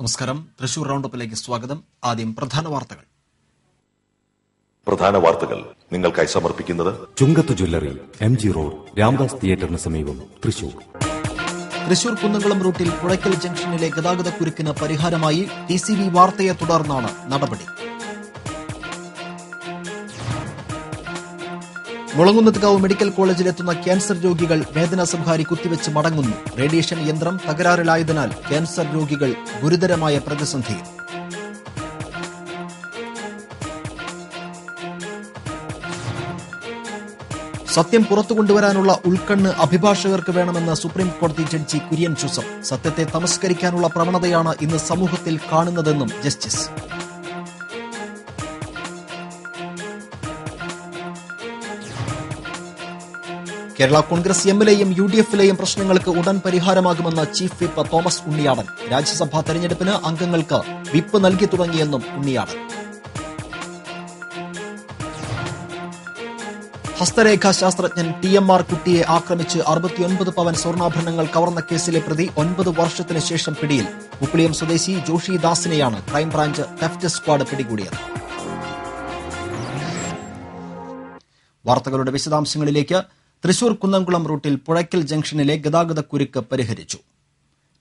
നമസ്കാരം. തൃശൂർ റൗണ്ടപ്പിലേക്ക് സ്വാഗതം. ആദ്യം പ്രധാന വാർത്തകൾ. പ്രധാന വാർത്തകൾ നിങ്ങൾക്കായി സമർപ്പിക്കുന്നത് Chungath jewellery M G road Ramdas തിയേറ്ററിന് സമീപം തൃശൂർ. തൃശൂർ കുന്നംകുളം റൂട്ടിൽ പുഴയ്ക്കൽ ജംഗ്ഷനിലെ ഗതാഗത കുരുക്കിന് പരിഹാരമായി ടി സി ബി വാർത്തയെ തുടർന്നാണ് നടപടി. മുളങ്ങുന്നത്കാവ് മെഡിക്കൽ കോളേജിലെത്തുന്ന ക്യാൻസർ രോഗികൾ വേദന സംഹാരി കുത്തിവെച്ച് മടങ്ങുന്നു. റേഡിയേഷൻ യന്ത്രം തകരാറിലായതിനാൽ ക്യാൻസർ രോഗികൾ ഗുരുതരമായ പ്രതിസന്ധിയിൽ സത്യം പുറത്തു കൊണ്ടുവരാനുള്ള ഉൾക്കണ്ണ് അഭിഭാഷകർക്ക് വേണമെന്ന് സുപ്രീം കോടതി ജഡ്ജി കുര്യൻ ജോസഫ്. സത്യത്തെ തമസ്കരിക്കാനുള്ള പ്രവണതയാണ് ഇന്ന് സമൂഹത്തിൽ കാണുന്നതെന്നും ജസ്റ്റിസ്. കേരള കോൺഗ്രസ് എമ്മിലെയും യു ഡി എഫിലെയും പ്രശ്നങ്ങൾക്ക് ഉടൻ പരിഹാരമാകുമെന്ന് chief whip Thomas Unniyadan. Rajya Sabha തെരഞ്ഞെടുപ്പിന് അംഗങ്ങൾക്ക് വിപ്പ് നൽകി തുടങ്ങിയെന്നും ഉണ്ണിയാടൻ. ഹസ്തരേഖാ ശാസ്ത്രജ്ഞൻ ടി എം ആർ കുട്ടിയെ ആക്രമിച്ച് അറുപത്തിയൊൻപത് പവൻ സ്വർണാഭരണങ്ങൾ കവർന്ന കേസിലെ പ്രതി ഒൻപത് വർഷത്തിന് ശേഷം പിടിയിൽ. ഉപ്പിളിയം സ്വദേശി ജോഷി ദാസിനെയാണ് ക്രൈംബ്രാഞ്ച് തെഫ്റ്റ് സ്ക്വാഡ് പിടികൂടിയത്. വാർത്തകളുടെ വിശദാംശങ്ങളിലേക്ക് തൃശൂർ കുന്നംകുളം റൂട്ടിൽ പുഴയ്ക്കൽ ജംഗ്ഷനിലെ ഗതാഗതക്കുരുക്ക് പരിഹരിച്ചു.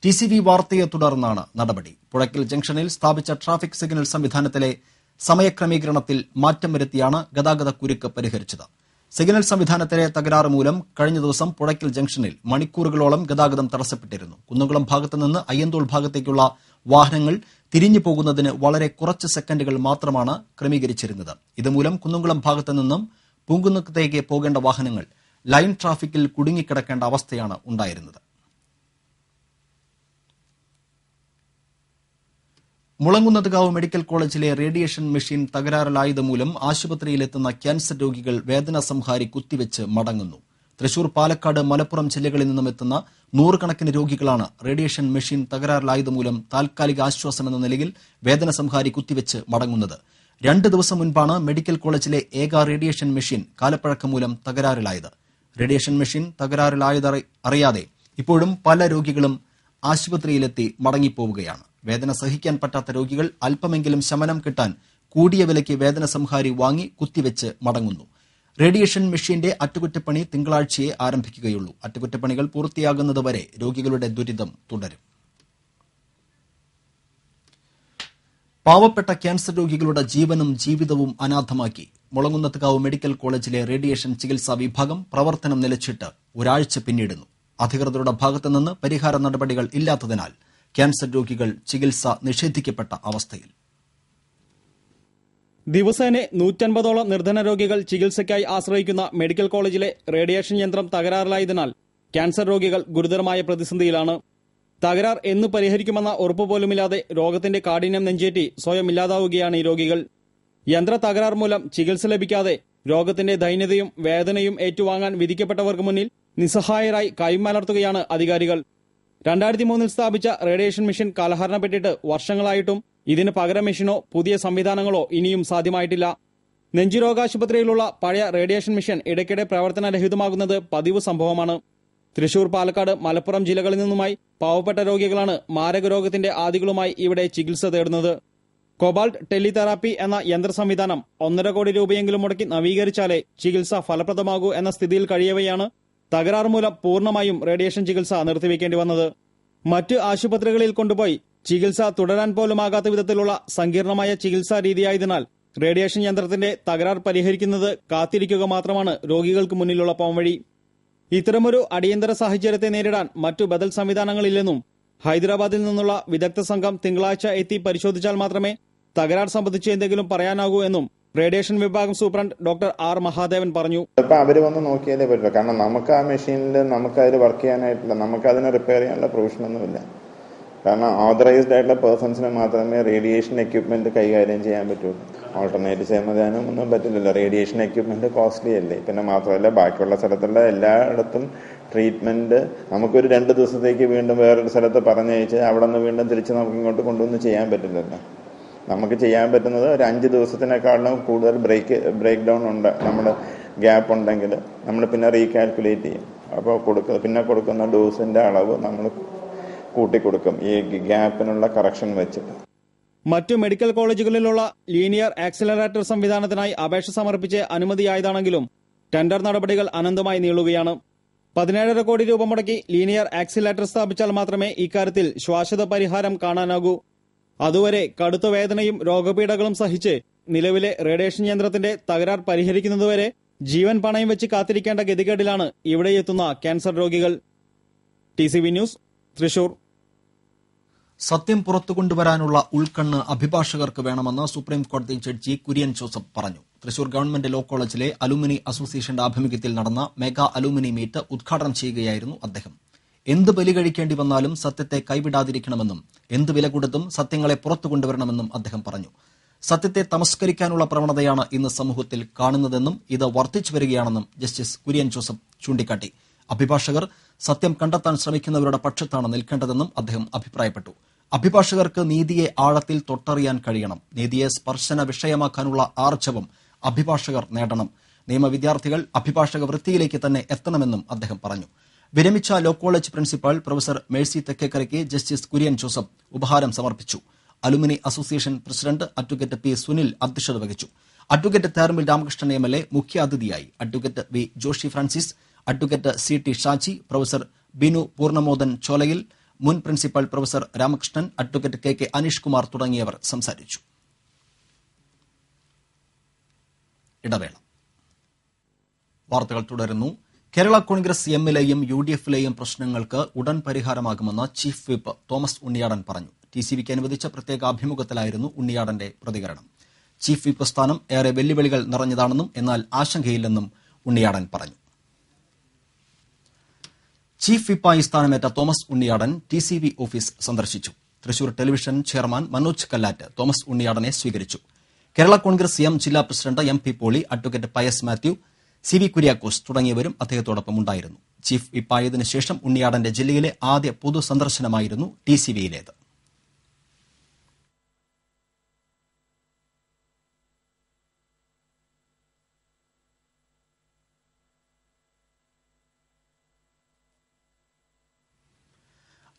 ടി സി വി വാർത്തയെ തുടർന്നാണ് നടപടി. പുഴയ്ക്കൽ ജംഗ്ഷനിൽ സ്ഥാപിച്ച ട്രാഫിക് സിഗ്നൽ സംവിധാനത്തിലെ സമയക്രമീകരണത്തിൽ മാറ്റം വരുത്തിയാണ് ഗതാഗതക്കുരുക്ക് പരിഹരിച്ചത്. സിഗ്നൽ സംവിധാനത്തിലെ തകരാറ് മൂലം കഴിഞ്ഞ ദിവസം പുഴയ്ക്കൽ ജംഗ്ഷനിൽ മണിക്കൂറുകളോളം ഗതാഗതം തടസ്സപ്പെട്ടിരുന്നു. കുന്നംകുളം ഭാഗത്തുനിന്ന് അയ്യന്തോൾ ഭാഗത്തേക്കുള്ള വാഹനങ്ങൾ തിരിഞ്ഞു പോകുന്നതിന് വളരെ കുറച്ച് സെക്കൻഡുകൾ മാത്രമാണ് ക്രമീകരിച്ചിരുന്നത്. ഇതുമൂലം കുന്നംകുളം ഭാഗത്ത് നിന്നും പൂങ്കുന്നത്തേക്ക് പോകേണ്ട വാഹനങ്ങൾ ലൈൻ ട്രാഫിക്കിൽ കുടുങ്ങിക്കിടക്കേണ്ട അവസ്ഥയാണ് ഉണ്ടായിരുന്നത്. മുളങ്കുന്നത്കാവ് മെഡിക്കൽ കോളേജിലെ റേഡിയേഷൻ മെഷീൻ തകരാറിലായത് മൂലം ആശുപത്രിയിലെത്തുന്ന ക്യാൻസർ രോഗികൾ വേദന സംഹാരി കുത്തിവെച്ച് മടങ്ങുന്നു. തൃശൂർ പാലക്കാട് മലപ്പുറം ജില്ലകളിൽ നിന്നും എത്തുന്ന നൂറുകണക്കിന് രോഗികളാണ് റേഡിയേഷൻ മെഷീൻ തകരാറിലായത് മൂലം താൽക്കാലിക ആശ്വാസമെന്ന നിലയിൽ വേദന സംഹാരി കുത്തിവെച്ച് മടങ്ങുന്നത്. രണ്ട് ദിവസം മുൻപാണ് മെഡിക്കൽ കോളേജിലെ ഏക റേഡിയേഷൻ മെഷീൻ കാലപ്പഴക്കം മൂലം തകരാറിലായത്. റേഡിയേഷൻ മെഷീൻ തകരാറിലായത് അറിയാതെ ഇപ്പോഴും പല രോഗികളും ആശുപത്രിയിലെത്തി മടങ്ങിപ്പോവുകയാണ്. വേദന സഹിക്കാൻ പറ്റാത്ത രോഗികൾ അല്പമെങ്കിലും ശമനം കിട്ടാൻ കൂടിയ വിലയ്ക്ക് വേദന സംഹാരി വാങ്ങി കുത്തിവെച്ച് മടങ്ങുന്നു. റേഡിയേഷൻ മെഷീന്റെ അറ്റകുറ്റപ്പണി തിങ്കളാഴ്ചയെ ആരംഭിക്കുകയുള്ളൂ. അറ്റകുറ്റപ്പണികൾ പൂർത്തിയാകുന്നതുവരെ രോഗികളുടെ ദുരിതം തുടരും. പാവപ്പെട്ട ക്യാൻസർ രോഗികളുടെ ജീവനും ജീവിതവും അനാഥമാക്കി. മുളങ്ങുന്നത്തുകാവ് മെഡിക്കൽ കോളേജിലെ റേഡിയേഷൻ ചികിത്സാ വിഭാഗം പ്രവർത്തനം നിലച്ചിട്ട് ഒരാഴ്ച പിന്നിടുന്നു. അധികൃതരുടെ ഭാഗത്തുനിന്ന് പരിഹാര നടപടികൾ ഇല്ലാത്തതിനാൽ ക്യാൻസർ രോഗികൾ ചികിത്സ നിഷേധിക്കപ്പെട്ട അവസ്ഥയിൽ. ദിവസേന നൂറ്റൻപതോളം നിർധന രോഗികൾ ചികിത്സയ്ക്കായി ആശ്രയിക്കുന്ന മെഡിക്കൽ കോളേജിലെ റേഡിയേഷൻ യന്ത്രം തകരാറിലായതിനാൽ ക്യാൻസർ രോഗികൾ ഗുരുതരമായ പ്രതിസന്ധിയിലാണ്. തകരാർ എന്ന് പരിഹരിക്കുമെന്ന ഉറപ്പ് പോലുമില്ലാതെ രോഗത്തിന്റെ കാഠിന്യം നെഞ്ചേറ്റി സ്വയം ഇല്ലാതാവുകയാണ് ഈ രോഗികൾ. യന്ത്ര തകരാർ മൂലം ചികിത്സ ലഭിക്കാതെ രോഗത്തിന്റെ ദൈന്യതയും വേദനയും ഏറ്റുവാങ്ങാൻ വിധിക്കപ്പെട്ടവർക്ക് മുന്നിൽ നിസ്സഹായരായി കൈമലർത്തുകയാണ് അധികാരികൾ. രണ്ടായിരത്തി മൂന്നിൽ സ്ഥാപിച്ച റേഡിയേഷൻ മെഷീൻ കാലഹരണപ്പെട്ടിട്ട് വർഷങ്ങളായിട്ടും ഇതിന് പകരം മെഷീനോ പുതിയ സംവിധാനങ്ങളോ ഇനിയും സാധ്യമായിട്ടില്ല. നെഞ്ചുരോഗാശുപത്രിയിലുള്ള പഴയ റേഡിയേഷൻ മെഷീൻ ഇടയ്ക്കിടെ പ്രവർത്തനരഹിതമാകുന്നത് പതിവ് സംഭവമാണ്. തൃശൂർ പാലക്കാട് മലപ്പുറം ജില്ലകളിൽ നിന്നുമായി പാവപ്പെട്ട രോഗികളാണ് മാരകരോഗത്തിന്റെ ആദികളുമായി ഇവിടെ ചികിത്സ തേടുന്നത്. കൊബാൾട്ട് ടെലിതെറാപ്പി എന്ന യന്ത്ര സംവിധാനം ഒന്നര കോടി രൂപയെങ്കിലും മുടക്കി നവീകരിച്ചാലേ ചികിത്സ ഫലപ്രദമാകൂ എന്ന സ്ഥിതിയിൽ കഴിയവെയാണ് തകരാർ മൂലം പൂർണമായും റേഡിയേഷൻ ചികിത്സ നിർത്തിവെക്കേണ്ടി വന്നത്. മറ്റ് ആശുപത്രികളിൽ കൊണ്ടുപോയി ചികിത്സ തുടരാൻ പോലുമാകാത്ത വിധത്തിലുള്ള സങ്കീർണമായ ചികിത്സാ രീതിയായതിനാൽ റേഡിയേഷൻ യന്ത്രത്തിന്റെ തകരാർ പരിഹരിക്കുന്നത് കാത്തിരിക്കുക മാത്രമാണ് രോഗികൾക്ക് മുന്നിലുള്ള പോംവഴി ഇത്തരമൊരു അടിയന്തര സാഹചര്യത്തെ നേരിടാൻ മറ്റു ബദൽ സംവിധാനങ്ങളില്ലെന്നും ഹൈദരാബാദിൽ നിന്നുള്ള വിദഗ്ധ സംഘം തിങ്കളാഴ്ച എത്തി പരിശോധിച്ചാൽ മാത്രമേ തകരാർ സംബന്ധിച്ച് എന്തെങ്കിലും പറയാനാകൂ എന്നും റേഡിയേഷൻ വിഭാഗം സൂപ്രണ്ട് ഡോക്ടർ ആർ മഹാദേവൻ പറഞ്ഞു. അവർ വന്ന് നോക്കിയാലേ പറ്റില്ല കാരണം നമുക്ക് ആ മെഷീനിൽ നമുക്ക് അതിൽ വർക്ക് ചെയ്യാനായിട്ടില്ല. നമുക്ക് അതിനെ റിപ്പയർ ചെയ്യാനുള്ള പ്രൊവിഷനൊന്നുമില്ല. കാരണം ഓതറൈസ്ഡ് ആയിട്ടുള്ള പേഴ്സൺസിന് മാത്രമേ റേഡിയേഷൻ എക്യുപ്മെന്റ് കൈകാര്യം ചെയ്യാൻ പറ്റുള്ളൂ ഓൾട്ടർനേറ്റ് ചെയ്യുന്നതിനും ഒന്നും പറ്റില്ലല്ലോ. റേഡിയേഷൻ എക്യുപ്മെന്റ് കോസ്റ്റ്ലി അല്ലേ? പിന്നെ മാത്രമല്ല ബാക്കിയുള്ള സ്ഥലത്തുള്ള എല്ലായിടത്തും ട്രീറ്റ്മെന്റ് നമുക്കൊരു രണ്ട് ദിവസത്തേക്ക് വീണ്ടും വേറൊരു സ്ഥലത്ത് പറഞ്ഞയച്ച് അവിടെ നിന്ന് വീണ്ടും തിരിച്ച് നമുക്ക് ഇങ്ങോട്ട് കൊണ്ടുവന്ന് ചെയ്യാൻ പറ്റില്ലല്ലോ. നമുക്ക് ചെയ്യാൻ പറ്റുന്നത് ഒരു അഞ്ച് ദിവസത്തിനേക്കാളും കൂടുതൽ ബ്രേക്ക് ബ്രേക്ക് ഡൗൺ ഉണ്ട്. നമ്മൾ ഗ്യാപ്പ് ഉണ്ടെങ്കിൽ നമ്മൾ പിന്നെ റീകാൽക്കുലേറ്റ് ചെയ്യും. അപ്പോൾ കൊടുക്കുക പിന്നെ കൊടുക്കുന്ന ഡോസിന്റെ അളവ് നമ്മൾ കൂട്ടിക്കൊടുക്കും. ഈ ഗ്യാപ്പിനുള്ള കറക്ഷൻ വെച്ചിട്ട്. മറ്റു മെഡിക്കൽ കോളേജുകളിലുള്ള ലീനിയർ ആക്സിലറേറ്റർ സംവിധാനത്തിനായി അപേക്ഷ സമർപ്പിച്ച് അനുമതിയായതാണെങ്കിലും ടെൻഡർ നടപടികൾ അനന്തമായി നീളുകയാണ്. പതിനേഴര കോടി രൂപ മുടക്കി ലീനിയർ ആക്സിലേറ്റർ സ്ഥാപിച്ചാൽ മാത്രമേ ഇക്കാര്യത്തിൽ ശ്വാസത പരിഹാരം കാണാനാകൂ. അതുവരെ കടുത്ത വേദനയും രോഗപീഠകളും സഹിച്ച് നിലവിലെ റേഡിയേഷൻ യന്ത്രത്തിന്റെ തകരാർ പരിഹരിക്കുന്നതുവരെ ജീവൻ പണയം വെച്ച് കാത്തിരിക്കേണ്ട ഗതികേടിലാണ് ഇവിടെ എത്തുന്ന ക്യാൻസർ രോഗികൾ. T news Thrissur. സത്യം പുറത്തു കൊണ്ടുവരാനുള്ള ഉൾക്കണ്ണ് അഭിഭാഷകർക്ക് വേണമെന്ന് സുപ്രീം കോടതി ജഡ്ജി കുര്യൻ ജോസഫ് പറഞ്ഞു. തൃശൂർ ഗവൺമെന്റ് ലോ കോളേജിലെ അലുമിനി അസോസിയേഷന്റെ ആഭിമുഖ്യത്തിൽ നടന്ന മെഗാ അലുമിനി മീറ്റ് ഉദ്ഘാടനം ചെയ്യുകയായിരുന്നു അദ്ദേഹം. എന്ത് ബലി കഴിക്കേണ്ടി വന്നാലും സത്യത്തെ കൈവിടാതിരിക്കണമെന്നും എന്ത് വില കൊടുത്തും സത്യങ്ങളെ പുറത്തു കൊണ്ടുവരണമെന്നും അദ്ദേഹം പറഞ്ഞു. സത്യത്തെ തമസ്കരിക്കാനുള്ള പ്രവണതയാണ് ഇന്ന് സമൂഹത്തിൽ കാണുന്നതെന്നും ഇത് വർദ്ധിച്ചു വരികയാണെന്നും ജസ്റ്റിസ് കുര്യൻ ജോസഫ് ചൂണ്ടിക്കാട്ടി. അഭിഭാഷകർ സത്യം കണ്ടെത്താൻ ശ്രമിക്കുന്നവരുടെ പക്ഷത്താണ് നിൽക്കേണ്ടതെന്നും അദ്ദേഹം അഭിപ്രായപ്പെട്ടു. അഭിഭാഷകർക്ക് നീതിയെ ആഴത്തിൽ തൊട്ടറിയാൻ കഴിയണം. നീതിയെ സ്പർശന വിഷയമാക്കാനുള്ള ആർജവം അഭിഭാഷകർ നേടണം. നിയമവിദ്യാർത്ഥികൾ അഭിഭാഷക വൃത്തിയിലേക്ക് തന്നെ എത്തണമെന്നും അദ്ദേഹം പറഞ്ഞു. വിരമിച്ച law college principal professor Mercy തെക്കേക്കരയ്ക്ക് justice Kurian Joseph ഉപഹാരം സമർപ്പിച്ചു. Alumni association president advocate P Sunil അധ്യക്ഷത വഹിച്ചു. Advocate Therambil Ramakrishnan M L A മുഖ്യാതിഥിയായി. Advocate V Joshi Francis advocate C T Shaji professor Binu Purnamodan Cholayil മുൻ principal professor Ramakrishnan advocate K K Aneesh Kumar തുടങ്ങിയവർ സംസാരിച്ചു. ഇടവേള. വാർത്തകൾ തുടരുന്നു. കേരള കോൺഗ്രസ് എമ്മിലെയും യു ഡി എഫിലെയും പ്രശ്നങ്ങൾക്ക് ഉടൻ പരിഹാരമാകുമെന്ന് ചീഫ് വിപ്പ് തോമസ് ഉണ്ണിയാടൻ പറഞ്ഞു. ടി സി വിക്ക് അനുവദിച്ച പ്രത്യേക അഭിമുഖത്തിലായിരുന്നു ഉണ്ണിയാടന്റെ പ്രതികരണം. ചീഫ് വിപ്പ് സ്ഥാനം ഏറെ വെല്ലുവിളികൾ നിറഞ്ഞതാണെന്നും എന്നാൽ ആശങ്കയില്ലെന്നും ഉണ്ണിയാടൻ പറഞ്ഞു. ചീഫ് വിപ്പായി സ്ഥാനമേറ്റ Thomas Unniyadan T C V office സന്ദർശിച്ചു. Thrissur television chairman Manoj Kallatt Thomas ഉണ്ണിയാടനെ സ്വീകരിച്ചു. കേരള കോൺഗ്രസ് എം ജില്ലാ president M P Poly advocate Pius Mathew C V Kuriakose തുടങ്ങിയവരും അദ്ദേഹത്തോടൊപ്പം ഉണ്ടായിരുന്നു. ചീഫ് വിപ്പായതിനു ശേഷം ഉണ്ണിയാടന്റെ ജില്ലയിലെ ആദ്യ പൊതു സന്ദർശനമായിരുന്നു ടി സി വിയിലേത്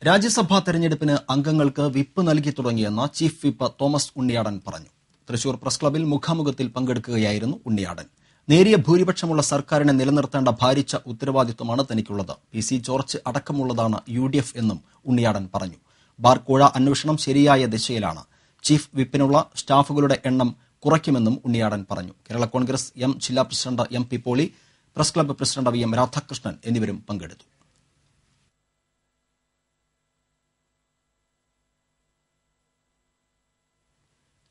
രാജ്യസഭാ തെരഞ്ഞെടുപ്പിന് അംഗങ്ങൾക്ക് വിപ്പ് നൽകി തുടങ്ങിയെന്ന് ചീഫ് വിപ്പ് തോമസ് ഉണ്ണിയാടൻ പറഞ്ഞു. തൃശൂർ പ്രസ് ക്ലബിൽ മുഖാമുഖത്തിൽ പങ്കെടുക്കുകയായിരുന്നു ഉണ്ണിയാടൻ. നേരിയ ഭൂരിപക്ഷമുള്ള സർക്കാരിനെ നിലനിർത്തേണ്ട ഭാരിച്ച ഉത്തരവാദിത്വമാണ് തനിക്കുള്ളത്. പി സി ജോർജ് അടക്കമുള്ളതാണ് യു ഡി എഫ് എന്നും ഉണ്ണിയാടൻ പറഞ്ഞു. ബാർക്കോഴ അന്വേഷണം ശരിയായ ദിശയിലാണ്. ചീഫ് വിപ്പിനുള്ള സ്റ്റാഫുകളുടെ എണ്ണം കുറയ്ക്കുമെന്നും ഉണ്ണിയാടൻ പറഞ്ഞു. കേരള കോൺഗ്രസ് എം ജില്ലാ president M P Poly press club president V M Radhakrishnan എന്നിവരും പങ്കെടുത്തു.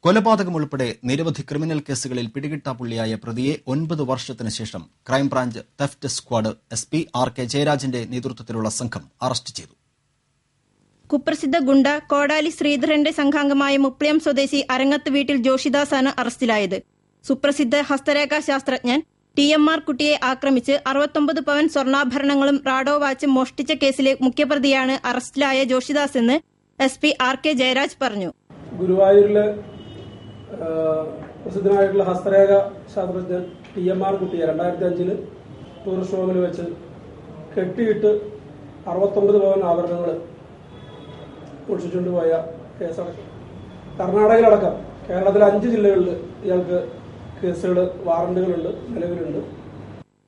കൊലപാതകം ഉൾപ്പെടെ നിരവധി ക്രിമിനൽ കേസുകളിൽ പിടികിട്ടാപ്പുള്ളിയായ പ്രതിയെ ഒൻപത് വർഷത്തിന് ശേഷം crime branch theft squad S P R K ജയരാജന്റെ നേതൃത്വത്തിലുള്ള സംഘം അറസ്റ്റ് ചെയ്തു. കുപ്രസിദ്ധ ഗുണ്ട കോടാലി ശ്രീധരന്റെ സംഘാംഗമായ മുപ്പ്ളിയം സ്വദേശി അരങ്ങത്ത് വീട്ടിൽ ജോഷിദാസാണ് അറസ്റ്റിലായത്. സുപ്രസിദ്ധ ഹസ്തരേഖാ ശാസ്ത്രജ്ഞൻ ടി എം ആർ കുട്ടിയെ ആക്രമിച്ച് അറുപത്തൊമ്പത് പവൻ സ്വർണാഭരണങ്ങളും റാഡോ വാച്ചും മോഷ്ടിച്ച കേസിലെ മുഖ്യപ്രതിയാണ് അറസ്റ്റിലായ ജോഷിദാസ് എന്ന് S P R K Jayaraj പറഞ്ഞു. ഗുരുവായൂരിലെ പ്രസിദ്ധനായിട്ടുള്ള ഹസ്തരേഖ ശാസ്ത്രജ്ഞൻ ടി എം ആർ കുട്ടിയെ രണ്ടായിരത്തി അഞ്ചിൽ ടൂറിസ്റ്റ് ഹോമിൽ വെച്ച് കെട്ടിയിട്ട് അറുപത്തൊമ്പത് പവൻ ആഭരണങ്ങൾ മോഷിച്ചുകൊണ്ട് പോയ കേസടക്കം കർണാടകയിലടക്കം കേരളത്തിലെ അഞ്ച് ജില്ലകളിൽ ഇയാൾക്ക് കേസുകൾ വാറണ്ടുകളുണ്ട് നിലവിലുണ്ട്.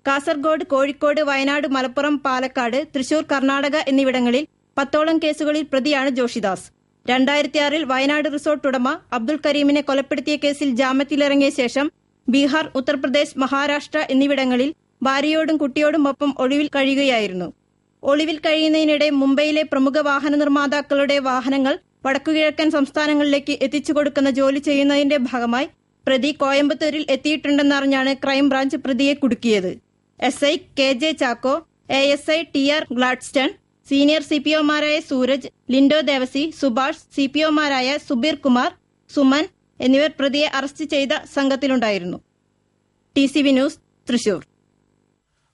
കാസർഗോഡ് കോഴിക്കോട് വയനാട് മലപ്പുറം പാലക്കാട് തൃശൂർ കർണാടക എന്നിവിടങ്ങളിൽ പത്തോളം കേസുകളിൽ പ്രതിയാണ് ജോഷിദാസ്. രണ്ടായിരത്തി ആറിൽ വയനാട് റിസോർട്ട് ഉടമ അബ്ദുൾ കരീമിനെ കൊലപ്പെടുത്തിയ കേസിൽ ജാമ്യത്തിലിറങ്ങിയ ശേഷം ബീഹാർ ഉത്തർപ്രദേശ് മഹാരാഷ്ട്ര എന്നിവിടങ്ങളിൽ ഭാര്യയോടും കുട്ടിയോടും ഒപ്പം ഒളിവിൽ കഴിയുകയായിരുന്നു. ഒളിവിൽ കഴിയുന്നതിനിടെ മുംബൈയിലെ പ്രമുഖ വാഹന നിർമ്മാതാക്കളുടെ വാഹനങ്ങൾ വടക്കുകിഴക്കൻ സംസ്ഥാനങ്ങളിലേക്ക് എത്തിച്ചു കൊടുക്കുന്ന ജോലി ചെയ്യുന്നതിന്റെ ഭാഗമായി പ്രതി കോയമ്പത്തൂരിൽ എത്തിയിട്ടുണ്ടെന്നറിഞ്ഞാണ് ക്രൈംബ്രാഞ്ച് പ്രതിയെ കുടുക്കിയത്. S I K J Chacko A S I T R Gladstone senior C P ഒമാരായ Sooraj Lindo Devasi Subhash C P ഒമാരായ സുബീർ കുമാർ സുമൻ എന്നിവർ പ്രതിയെ അറസ്റ്റ് ചെയ്ത സംഘത്തിലുണ്ടായിരുന്നു. T C V news Thrissur.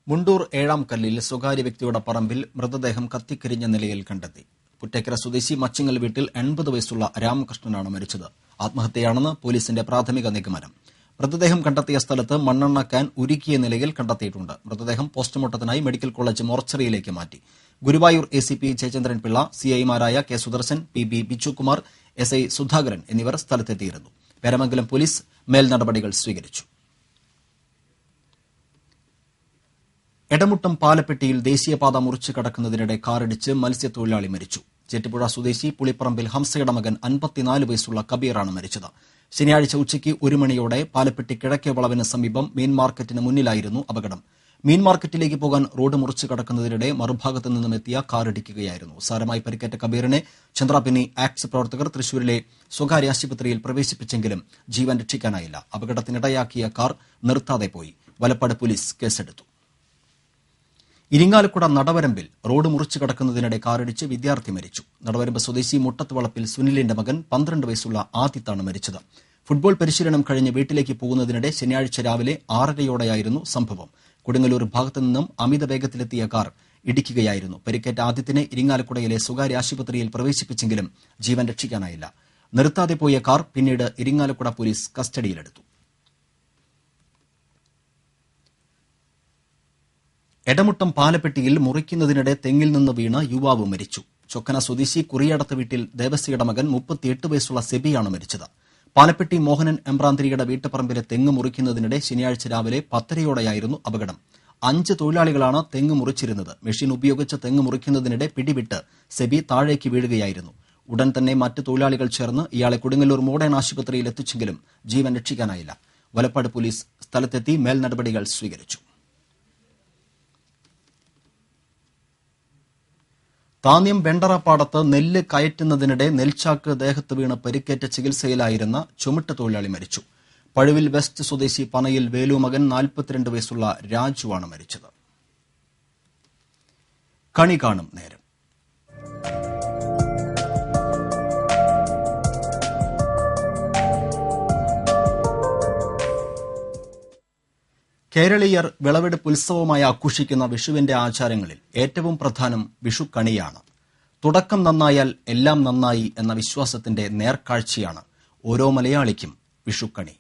Mundur ഏഴാം കല്ലിൽ സ്വകാര്യ വ്യക്തിയുടെ പറമ്പിൽ മൃതദേഹം കത്തിക്കരിഞ്ഞ നിലയിൽ കണ്ടെത്തി. പുറ്റക്കര സ്വദേശി മച്ചിങ്ങൽ വീട്ടിൽ എൺപത് വയസ്സുള്ള രാമകൃഷ്ണനാണ് മരിച്ചത്. ആത്മഹത്യയാണെന്ന് പോലീസിന്റെ പ്രാഥമിക നിഗമനം. മൃതദേഹം കണ്ടെത്തിയ സ്ഥലത്ത് മണ്ണെണ്ണ കാൻ ഉരുക്കിയ നിലയിൽ കണ്ടെത്തിയിട്ടുണ്ട്. മൃതദേഹം പോസ്റ്റ്മോർട്ടത്തിനായി മെഡിക്കൽ കോളേജ് മോർച്ചറിയിലേക്ക് മാറ്റി. Guruvayur A C P Jayachandran Pillai സിഐമാരായ K Sudarshan P B Bichukumar S I Sudhakaran എന്നിവർ സ്ഥലത്തെത്തിയിരുന്നു. പേരമംഗലം പോലീസ് മേൽനടപടികൾ സ്വീകരിച്ചു. എടമുട്ടം പാലപ്പെട്ടിയിൽ ദേശീയപാത മുറിച്ചു കടക്കുന്നതിനിടെ കാറിടിച്ച് മത്സ്യത്തൊഴിലാളി മരിച്ചു. ചെറ്റിപ്പുഴ സ്വദേശി പുളിപ്പറമ്പിൽ ഹംസയുടെ മകൻ അൻപത്തിനാല് വയസ്സുള്ള കബീറാണ് മരിച്ചത്. ശനിയാഴ്ച ഉച്ചയ്ക്ക് ഒരു മണിയോടെ പാലപ്പെട്ടി കിഴക്കേ വളവിന് സമീപം മീൻ മാർക്കറ്റിന് മുന്നിലായിരുന്നു അപകടം. മീൻ മാർക്കറ്റിലേക്ക് പോകാൻ റോഡ് മുറിച്ചു കടക്കുന്നതിനിടെ മറുഭാഗത്തു നിന്നും എത്തിയ കാറിടിക്കുകയായിരുന്നു സാരമായി പരിക്കേറ്റ കബീറിനെ ചന്ദ്രാപിന്നി ആക്സ് പ്രവർത്തകർ തൃശൂരിലെ സ്വകാര്യ ആശുപത്രിയിൽ പ്രവേശിപ്പിച്ചെങ്കിലും ജീവൻ രക്ഷിക്കാനായില്ല. അപകടത്തിനിടയാക്കിയ കാർ നിർത്താതെ പോയി. വലപ്പാട് പോലീസ് കേസെടുത്തു. ഇരിങ്ങാലക്കുട നടവരമ്പിൽ റോഡ് മുറിച്ചു കടക്കുന്നതിനിടെ കാറിടിച്ച് വിദ്യാർത്ഥി മരിച്ചു. നടവരമ്പ് സ്വദേശി മുട്ടത്ത് വളപ്പിൽ സുനിലിന്റെ മകൻ പന്ത്രണ്ട് വയസ്സുള്ള ആദിത്താണ് മരിച്ചത്. ഫുട്ബോൾ പരിശീലനം കഴിഞ്ഞ് വീട്ടിലേക്ക് പോകുന്നതിനിടെ ശനിയാഴ്ച രാവിലെ ആറരയോടെയായിരുന്നു സംഭവം. കൊടുങ്ങല്ലൂർ ഭാഗത്തു നിന്നും അമിത വേഗത്തിലെത്തിയ കാർ ഇടിക്കുകയായിരുന്നു. പരിക്കേറ്റ ആദ്യത്തിനെ ഇരിങ്ങാലക്കുടയിലെ സ്വകാര്യ ആശുപത്രിയിൽ പ്രവേശിപ്പിച്ചെങ്കിലും ജീവൻ രക്ഷിക്കാനായില്ല. നിർത്താതെ പോയ കാർ പിന്നീട് ഇരിങ്ങാലക്കുട പോലീസ് കസ്റ്റഡിയിലെടുത്തു. എടമുട്ടം പാലപ്പെട്ടിയിൽ മുറിക്കുന്നതിനിടെ തെങ്ങിൽ നിന്ന് വീണ് യുവാവ് മരിച്ചു. ചൊക്കന സ്വദേശി കുറിയടത്ത് വീട്ടിൽ ദേവസ്യയുടെ മകൻ മുപ്പത്തിയെട്ട് വയസ്സുള്ള സെബിയാണ് മരിച്ചത്. പാലപ്പെട്ടി മോഹനൻ എംബ്രാന്തിരിയുടെ വീട്ടുപറമ്പിലെ തെങ്ങ് മുറിക്കുന്നതിനിടെ ശനിയാഴ്ച രാവിലെ പത്തരയോടെയായിരുന്നു അപകടം. അഞ്ച് തൊഴിലാളികളാണ് തെങ്ങ് മുറിച്ചിരുന്നത്. മെഷീൻ ഉപയോഗിച്ച് തെങ്ങ് മുറിക്കുന്നതിനിടെ പിടിവിട്ട് സെബി താഴേക്ക് വീഴുകയായിരുന്നു. ഉടൻ തന്നെ മറ്റ് തൊഴിലാളികൾ ചേർന്ന് ഇയാളെ കൊടുങ്ങല്ലൂർ മോഡേൺ ആശുപത്രിയിൽ എത്തിച്ചെങ്കിലും ജീവൻ രക്ഷിക്കാനായില്ല. വലപ്പാട് പോലീസ് സ്ഥലത്തെത്തി മേൽനടപടികൾ സ്വീകരിച്ചു. താന്യം വെണ്ടറപ്പാടത്ത് നെല്ല് കയറ്റുന്നതിനിടെ നെൽച്ചാക്ക് ദേഹത്ത് വീണ് പരിക്കേറ്റ ചികിത്സയിലായിരുന്ന ചുമട്ട് തൊഴിലാളി മരിച്ചു. പഴുവിൽ വെസ്റ്റ് സ്വദേശി പനയിൽ വേലു മകൻ നാൽപ്പത്തിരണ്ട് വയസ്സുള്ള രാജുവാണ് മരിച്ചത്. കണി കാണും നേരം. കേരളീയർ വിളവെടുപ്പ് ഉത്സവമായി ആഘോഷിക്കുന്ന വിഷുവിന്റെ ആചാരങ്ങളിൽ ഏറ്റവും പ്രധാനം വിഷുക്കണിയാണ് തുടക്കം നന്നായാൽ എല്ലാം നന്നായി എന്ന വിശ്വാസത്തിന്റെ നേർക്കാഴ്ചയാണ് ഓരോ മലയാളിക്കും വിഷുക്കണി.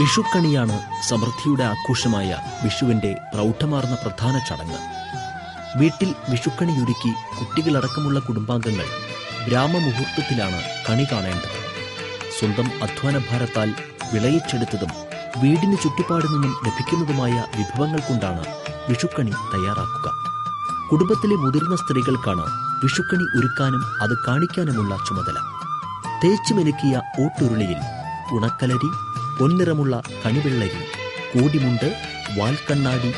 വിഷുക്കണിയാണ് സമൃദ്ധിയുടെ ആഘോഷമായ വിഷുവിന്റെ പ്രൗഢമാർന്ന പ്രധാന ചടങ്ങ്. വീട്ടിൽ വിഷുക്കണിയൊരുക്കി കുട്ടികളടക്കമുള്ള കുടുംബാംഗങ്ങൾ ഗ്രാമമുഹൂർത്തത്തിലാണ് കണി കാണേണ്ടത്. സ്വന്തം അധ്വാനഭാരത്താൽ വിളയിച്ചെടുത്തതും വീടിന് ചുറ്റുപാട് നിന്നും ലഭിക്കുന്നതുമായ വിഭവങ്ങൾ കൊണ്ടാണ് വിഷുക്കണി തയ്യാറാക്കുക. കുടുംബത്തിലെ മുതിർന്ന സ്ത്രീകൾക്കാണ് വിഷുക്കണി ഒരുക്കാനും അത് കാണിക്കാനുമുള്ള ചുമതല. തേച്ചുമെനുക്കിയ ഓട്ടുരുളിയിൽ ഉണക്കലരി പൊൻനിറമുള്ള കണിവെള്ളരി കൂടിമുണ്ട് വാൽക്കണ്ണാടി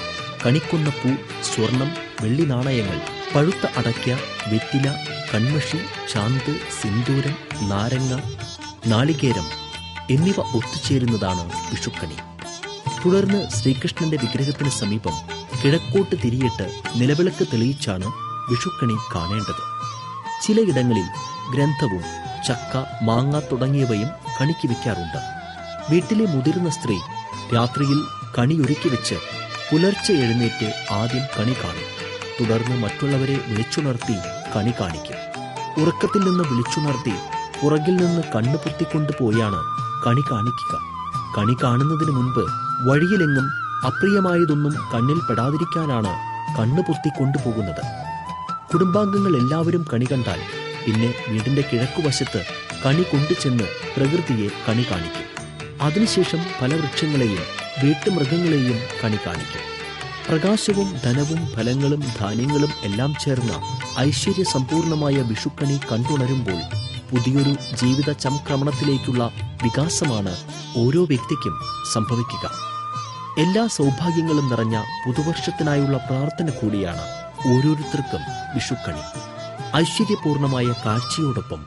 കണിക്കൊന്നപ്പൂ സ്വർണം വെള്ളി നാണയങ്ങൾ പഴുത്ത അടയ്ക്ക വെറ്റില കൺമഷി ചാന്ത് സിന്ദൂരം നാരങ്ങ നാളികേരം എന്നിവ ഒത്തുചേരുന്നതാണ് വിഷുക്കണി. തുടർന്ന് ശ്രീകൃഷ്ണന്റെ വിഗ്രഹത്തിന് സമീപം കിഴക്കോട്ട് തിരിയിട്ട് നിലവിളക്ക് തെളിയിച്ചാണ് വിഷുക്കണി കാണേണ്ടത്. ചിലയിടങ്ങളിൽ ഗ്രന്ഥവും ചക്ക മാങ്ങ തുടങ്ങിയവയും കണിക്ക് വയ്ക്കാറുണ്ട്. വീട്ടിലെ മുതിർന്ന സ്ത്രീ രാത്രിയിൽ കണിയൊരുക്കി വെച്ച് പുലർച്ചെ എഴുന്നേറ്റ് ആദ്യം കണി കാണും. തുടർന്ന് മറ്റുള്ളവരെ വിളിച്ചുണർത്തി കണി കാണിക്കും. ഉറക്കത്തിൽ നിന്ന് വിളിച്ചുണർത്തി പുറകിൽ നിന്ന് കണ്ണു പൊത്തിക്കൊണ്ടുപോയാണ് കണി കാണിക്കുക. കണി കാണുന്നതിന് മുൻപ് വഴിയിലെങ്ങും അപ്രിയമായതൊന്നും കണ്ണിൽ പെടാതിരിക്കാനാണ് കണ്ണു പൊത്തി കൊണ്ടുപോകുന്നത്. കുടുംബാംഗങ്ങൾ എല്ലാവരും കണി കണ്ടാൽ പിന്നെ വീടിന്റെ കിഴക്കുവശത്ത് കണി കൊണ്ടുചെന്ന് പ്രകൃതിയെ കണി കാണിക്കും. അതിനുശേഷം പല വൃക്ഷങ്ങളെയും വീട്ടുമൃഗങ്ങളെയും കണി കാണിക്കും. പ്രകാശവും ധനവും ഫലങ്ങളും ധാന്യങ്ങളും എല്ലാം ചേർന്ന ഐശ്വര്യ ഐശ്വര്യസമ്പൂർണമായ വിഷുക്കണി കണ്ടുണരുമ്പോൾ പുതിയൊരു ജീവിത ചംക്രമണത്തിലേക്കുള്ള വികാസമാണ് ഓരോ വ്യക്തിക്കും സംഭവിക്കുക. എല്ലാ സൗഭാഗ്യങ്ങളും നിറഞ്ഞ പുതുവർഷത്തിനായുള്ള പ്രാർത്ഥന കൂടിയാണ് ഓരോരുത്തർക്കും വിഷുക്കണി. ഐശ്വര്യപൂർണമായ കാഴ്ചയോടൊപ്പം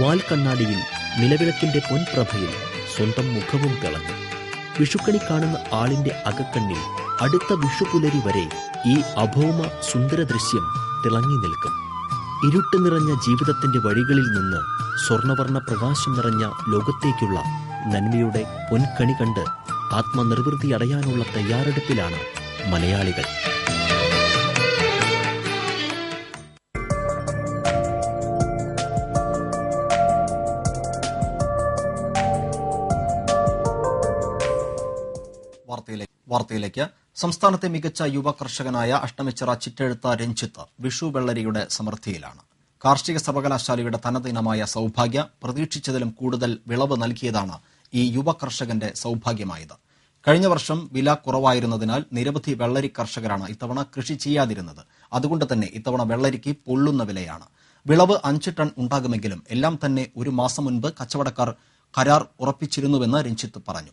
വാൽക്കണ്ണാടിയിൽ നിലവിളക്കിന്റെ പൊൻപ്രഭയിൽ സ്വന്തം മുഖവും തിളങ്ങും. വിഷുക്കണി കാണുന്ന ആളിന്റെ അകക്കണ്ണിൽ അടുത്ത വിഷുപുലരി വരെ ഈ അഭൗമ സുന്ദര ദൃശ്യം തിളങ്ങി നിൽക്കും. ഇരുട്ട് നിറഞ്ഞ ജീവിതത്തിന്റെ വഴികളിൽ നിന്ന് സ്വർണവർണ പ്രകാശം നിറഞ്ഞ ലോകത്തേക്കുള്ള നന്മയുടെ പൊൻകണി കണ്ട് ആത്മനിർവൃത്തി അടയാനുള്ള തയ്യാറെടുപ്പിലാണ് മലയാളികൾ. വാർത്തയിലേക്ക് വാർത്തയിലേക്ക് സംസ്ഥാനത്തെ മികച്ച യുവ കർഷകനായ അഷ്ടമിച്ചിറ ചിറ്റെഴുത്ത രഞ്ജിത്ത് വിഷു വെള്ളരിയുടെ സമൃദ്ധിയിലാണ്. കാർഷിക സർവകലാശാലയുടെ തനതിനമായ സൌഭാഗ്യ പ്രതീക്ഷിച്ചതിലും കൂടുതൽ വിളവ് നൽകിയതാണ് ഈ യുവ കർഷകന്റെ സൌഭാഗ്യമായത്. കഴിഞ്ഞ വർഷം വില കുറവായിരുന്നതിനാൽ നിരവധി വെള്ളരി കർഷകരാണ് ഇത്തവണ കൃഷി ചെയ്യാതിരുന്നത്. അതുകൊണ്ട് തന്നെ ഇത്തവണ വെള്ളരിക്ക് പൊള്ളുന്ന വിലയാണ്. വിളവ് അഞ്ച് ടൺ ഉണ്ടാകുമെങ്കിലും എല്ലാം തന്നെ ഒരു മാസം മുൻപ് കച്ചവടക്കാർ കരാർ ഉറപ്പിച്ചിരുന്നുവെന്ന് രഞ്ജിത്ത് പറഞ്ഞു.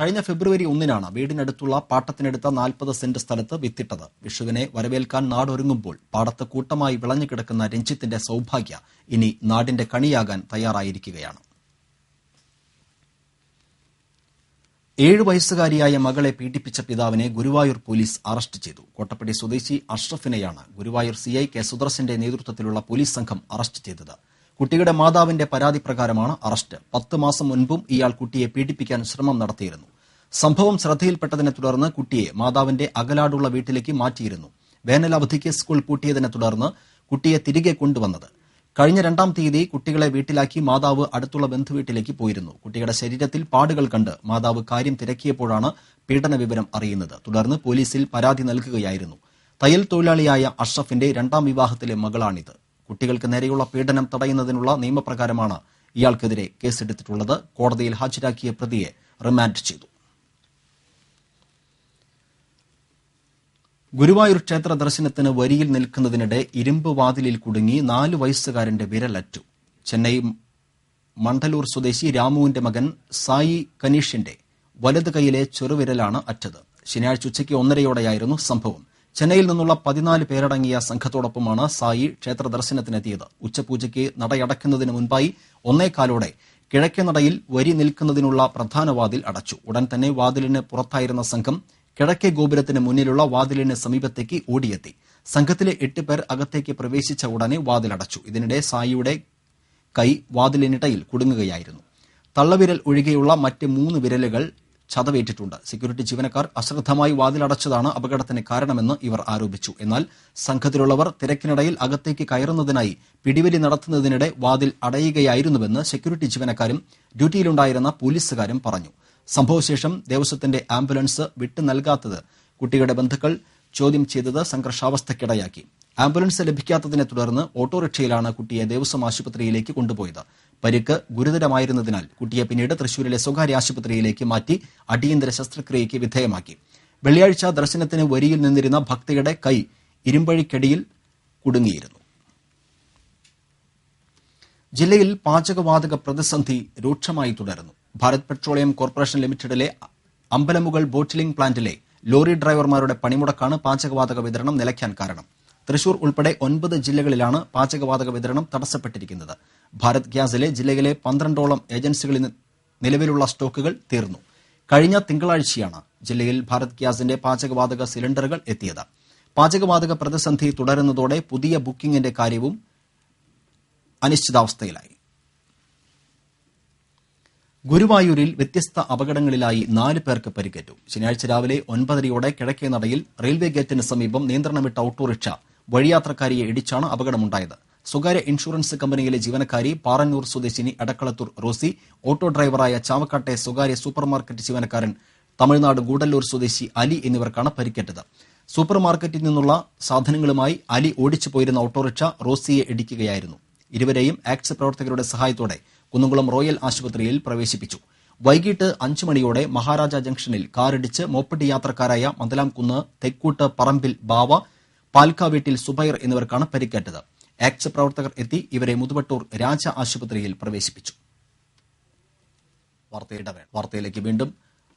കഴിഞ്ഞ ഫെബ്രുവരി ഒന്നിനാണ് വീടിനടുത്തുള്ള പാട്ടത്തിനെടുത്ത നാൽപ്പത് സെന്റ് സ്ഥലത്ത് വിത്തിട്ടത്. വിഷുവിനെ വരവേൽക്കാൻ നാടൊരുങ്ങുമ്പോൾ പാടത്ത് കൂട്ടമായി വിളഞ്ഞു കിടക്കുന്ന രഞ്ജിത്തിന്റെ സൌഭാഗ്യ ഇനി നാടിന്റെ കണിയാകാൻ തയ്യാറായിരിക്കുകയാണ്. ഏഴു വയസ്സുകാരിയായ മകളെ പീഡിപ്പിച്ച പിതാവിനെ ഗുരുവായൂർ പോലീസ് അറസ്റ്റ് ചെയ്തു. കോട്ടപ്പടി സ്വദേശി അഷ്റഫിനെയാണ് ഗുരുവായൂർ സിഐ കെ സുദർശന്റെ നേതൃത്വത്തിലുള്ള പോലീസ് സംഘം അറസ്റ്റ് ചെയ്തത്. കുട്ടിയുടെ മാതാവിന്റെ പരാതി പ്രകാരമാണ് അറസ്റ്റ്. പത്ത് മാസം മുൻപും ഇയാൾ കുട്ടിയെ പീഡിപ്പിക്കാൻ ശ്രമം നടത്തിയിരുന്നു. സംഭവം ശ്രദ്ധയിൽപ്പെട്ടതിനെ തുടർന്ന് കുട്ടിയെ മാതാവിന്റെ അകലാടുള്ള വീട്ടിലേക്ക് മാറ്റിയിരുന്നു. വേനൽ അവധിക്ക് സ്കൂൾ പൂട്ടിയതിനെ തുടർന്ന് കുട്ടിയെ തിരികെ കൊണ്ടുവന്നത്. കഴിഞ്ഞ രണ്ടാം തീയതി കുട്ടികളെ വീട്ടിലാക്കി മാതാവ് അടുത്തുള്ള ബന്ധുവീട്ടിലേക്ക് പോയിരുന്നു. കുട്ടിയുടെ ശരീരത്തിൽ പാടുകൾ കണ്ട് മാതാവ് കാര്യം തിരക്കിയപ്പോഴാണ് പീഡന വിവരം അറിയുന്നത്. തുടർന്ന് പോലീസിൽ പരാതി നൽകുകയായിരുന്നു. തയ്യൽ തൊഴിലാളിയായ അഷ്റഫിന്റെ രണ്ടാം വിവാഹത്തിലെ മകളാണിത്. കുട്ടികൾക്ക് നേരെയുള്ള പീഡനം തടയുന്നതിനുള്ള നിയമപ്രകാരമാണ് ഇയാൾക്കെതിരെ കേസെടുത്തിട്ടുള്ളത്. കോടതിയിൽ ഹാജരാക്കിയ പ്രതിയെ റിമാൻഡ് ചെയ്തു. ഗുരുവായൂർ ക്ഷേത്ര ദർശനത്തിന് വരിയിൽ നിൽക്കുന്നതിനിടെ ഇരുമ്പ് വാതിലിൽ കുടുങ്ങി നാല് വയസ്സുകാരന്റെ വിരലറ്റു. ചെന്നൈ മണ്ഡലൂർ സ്വദേശി രാമുവിന്റെ മകൻ സായി കനീഷിന്റെ വലത് കൈയിലെ ചെറുവിരലാണ് അറ്റത്. ശനിയാഴ്ച ഉച്ചയ്ക്ക് ഒന്നരയോടെയായിരുന്നു സംഭവം. ചെന്നൈയിൽ നിന്നുള്ള പതിനാല് പേരടങ്ങിയ സംഘത്തോടൊപ്പമാണ് സായി ക്ഷേത്ര ദർശനത്തിനെത്തിയത് ഉച്ചപൂജയ്ക്ക് നടയടക്കുന്നതിന് മുൻപായി ഒന്നേകാലോടെ കിഴക്കേ നടയിൽ വരി നിൽക്കുന്നതിനുള്ള പ്രധാന വാതിൽ അടച്ചു. ഉടൻ തന്നെ വാതിലിന് പുറത്തായിരുന്ന സംഘം കിഴക്കേ ഗോപുരത്തിന് മുന്നിലുള്ള വാതിലിന് സമീപത്തേക്ക് ഓടിയെത്തി. സംഘത്തിലെ എട്ട് പേർ അകത്തേക്ക് പ്രവേശിച്ച ഉടനെ വാതിലടച്ചു ഇതിനിടെ സായിയുടെ കൈ വാതിലിനിടയിൽ കുടുങ്ങുകയായിരുന്നു. തള്ളവിരൽ ഒഴികെയുള്ള മറ്റ് മൂന്ന് വിരലുകൾ ചതവേറ്റിട്ടുണ്ട്. സെക്യൂരിറ്റി ജീവനക്കാർ അശ്രദ്ധമായി വാതിലടച്ചതാണ് അപകടത്തിന് കാരണമെന്ന് ഇവർ ആരോപിച്ചു. എന്നാൽ സംഘത്തിലുള്ളവർ തിരക്കിനിടയിൽ അകത്തേക്ക് കയറുന്നതിനായി പിടിവലി നടത്തുന്നതിനിടെ വാതിൽ അടയുകയായിരുന്നുവെന്ന് സെക്യൂരിറ്റി ജീവനക്കാരും ഡ്യൂട്ടിയിലുണ്ടായിരുന്ന പോലീസുകാരും പറഞ്ഞു. സംഭവശേഷം ദേവസ്വത്തിന്റെ ആംബുലൻസ് വിട്ടു നൽകാത്തത് കുട്ടിയുടെ ബന്ധുക്കൾ ചോദ്യം ചെയ്തത് സംഘർഷാവസ്ഥയ്ക്കിടയാക്കി. ആംബുലൻസ് ലഭിക്കാത്തതിനെ തുടർന്ന് ഓട്ടോറിക്ഷയിലാണ് കുട്ടിയെ ദേവസ്വം ആശുപത്രിയിലേക്ക് കൊണ്ടുപോയത്. പരിക്ക് ഗുരുതരമായിരുന്നതിനാൽ കുട്ടിയെ പിന്നീട് തൃശൂരിലെ സ്വകാര്യ ആശുപത്രിയിലേക്ക് മാറ്റി അടിയന്തര ശസ്ത്രക്രിയയ്ക്ക് വിധേയമാക്കി. വെള്ളിയാഴ്ച ദർശനത്തിന് വരിയിൽ നിന്നിരുന്ന ഭക്തയുടെ കൈ ഇരുമ്പഴിക്കടിയിൽ കുടുങ്ങിയിരുന്നു. ജില്ലയിൽ പാചകവാതക പ്രതിസന്ധി രൂക്ഷമായി തുടരുന്നു. ഭാരത് പെട്രോളിയം കോർപ്പറേഷൻ ലിമിറ്റഡിലെ അമ്പലമുകൾ ബോട്ടിലിംഗ് പ്ലാന്റിലെ ലോറി ഡ്രൈവർമാരുടെ പണിമുടക്കാണ് പാചകവാതക വിതരണം നിലയ്ക്കാൻ കാരണം. തൃശൂർ ഉൾപ്പെടെ ഒൻപത് ജില്ലകളിലാണ് പാചകവാതക വിതരണം തടസ്സപ്പെട്ടിരിക്കുന്നത്. ഭാരത് ഗ്യാസിലെ ജില്ലയിലെ പന്ത്രണ്ടോളം ഏജൻസികളിൽ നിലവിലുള്ള സ്റ്റോക്കുകൾ തീർന്നു. കഴിഞ്ഞ തിങ്കളാഴ്ചയാണ് ജില്ലയിൽ ഭാരത് ഗ്യാസിന്റെ പാചകവാതക സിലിണ്ടറുകൾ എത്തിയത്. പാചകവാതക പ്രതിസന്ധി തുടരുന്നതോടെ പുതിയ ബുക്കിംഗിന്റെ കാര്യവും അനിശ്ചിതാവസ്ഥയിലായി. ഗുരുവായൂരിൽ വ്യത്യസ്ത അപകടങ്ങളിലായി നാല് പേർക്ക് പരിക്കേറ്റു. ശനിയാഴ്ച രാവിലെ ഒൻപതരയോടെ കിഴക്കേ നടയിൽ റെയിൽവേ ഗേറ്റിന് സമീപം നിയന്ത്രണം വിട്ട ഓട്ടോറിക്ഷ വഴിയാത്രക്കാരിയെ ഇടിച്ചാണ് അപകടമുണ്ടായത്. സ്വകാര്യ ഇൻഷുറൻസ് കമ്പനിയിലെ ജീവനക്കാരി പാറന്നൂർ സ്വദേശിനി അടക്കളത്തൂർ റോസി ഓട്ടോ ഡ്രൈവറായ ചാവക്കാട്ടെ സ്വകാര്യ സൂപ്പർമാർക്കറ്റ് ജീവനക്കാരൻ തമിഴ്നാട് ഗൂഡല്ലൂർ സ്വദേശി അലി എന്നിവർക്കാണ് പരിക്കേറ്റത്. സൂപ്പർമാർക്കറ്റിൽ നിന്നുള്ള സാധനങ്ങളുമായി അലി ഓടിച്ചു പോയിരുന്ന ഓട്ടോറിക്ഷ റോസിയെ ഇടിക്കുകയായിരുന്നു. ഇരുവരെയും ആക്സ് പ്രവർത്തകരുടെ സഹായത്തോടെ കുന്നംകുളം റോയൽ ആശുപത്രിയിൽ പ്രവേശിപ്പിച്ചു. വൈകിട്ട് അഞ്ചു മണിയോടെ മഹാരാജ ജംഗ്ഷനിൽ കാറിടിച്ച് മോപ്പടി യാത്രക്കാരായ മന്ദലാംകുന്ന് തെക്കൂട്ട് പറമ്പിൽ ബാവ പാൽക്കാവീട്ടിൽ സുബൈർ എന്നിവർക്കാണ് പരിക്കേറ്റത്. ആക്സ് പ്രവർത്തകർ എത്തി ഇവരെ മുതുവട്ടൂർ രാജ ആശുപത്രിയിൽ പ്രവേശിപ്പിച്ചു. വാർത്തയിലേക്ക് വീണ്ടും.